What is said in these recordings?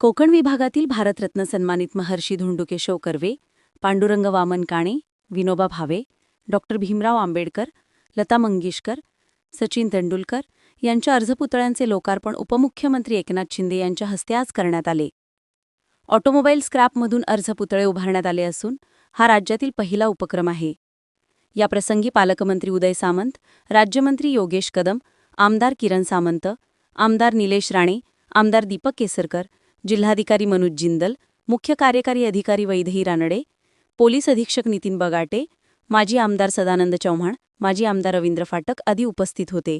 कोकण विभागातील भारतरत्न सन्मानित महर्षी धोंडुकेशव कर्वे पांडुरंग वामन काणे विनोबा भावे डॉक्टर भीमराव आंबेडकर लता मंगेशकर सचिन तेंडुलकर यांच्या अर्धपुतळ्यांचे लोकार्पण उपमुख्यमंत्री एकनाथ शिंदे यांच्या हस्ते आज करण्यात आले. ऑटोमोबाईल स्क्रॅपमधून अर्धपुतळे उभारण्यात आले असून हा राज्यातील पहिला उपक्रम आहे. याप्रसंगी पालकमंत्री उदय सामंत राज्यमंत्री योगेश कदम आमदार किरण सामंत आमदार निलेश राणे आमदार दीपक केसरकर जिल्हाधिकारी मनोज जिंदल मुख्य कार्यकारी अधिकारी वैदेही रानडे पोलीस अधीक्षक नितीन बगाटे माजी आमदार सदानंद चव्हाण माजी आमदार रवींद्र फाटक आदी उपस्थित होते.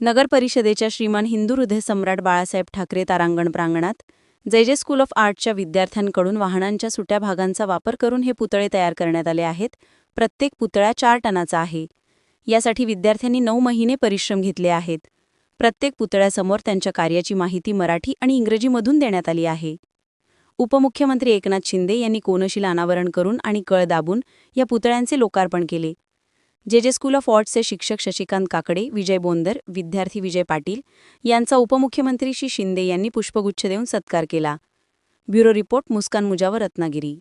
नगर परिषदेच्या श्रीमान हिंदू हृदय सम्राट बाळासाहेब ठाकरे तारांगण प्रांगणात जे जे स्कूल ऑफ आर्टच्या विद्यार्थ्यांकडून वाहनांच्या सुट्या भागांचा वापर करून हे पुतळे तयार करण्यात आले आहेत. प्रत्येक पुतळा चार टनाचा आहे. यासाठी विद्यार्थ्यांनी नऊ महिने परिश्रम घेतले आहेत. प्रत्येक पुतळ्यासमोर त्यांच्या कार्याची माहिती मराठी आणि इंग्रजीमधून देण्यात आली आहे. उपमुख्यमंत्री एकनाथ शिंदे यांनी कोनशीला अनावरण करून आणि कळ दाबून या पुतळ्यांचे लोकार्पण केले. जे जे स्कूल ऑफ आर्ट्सचे शिक्षक शशिकांत काकडे विजय बोंदर विद्यार्थी विजय पाटील यांचा उपमुख्यमंत्री श्री शिंदे यांनी पुष्पगुच्छ देऊन सत्कार केला. Bureau report Muskan Mujawar Ratnagiri.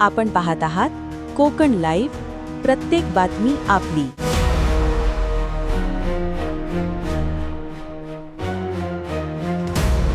आपण पाहत आहात कोकण लाईव्ह. प्रत्येक बातमी आपली.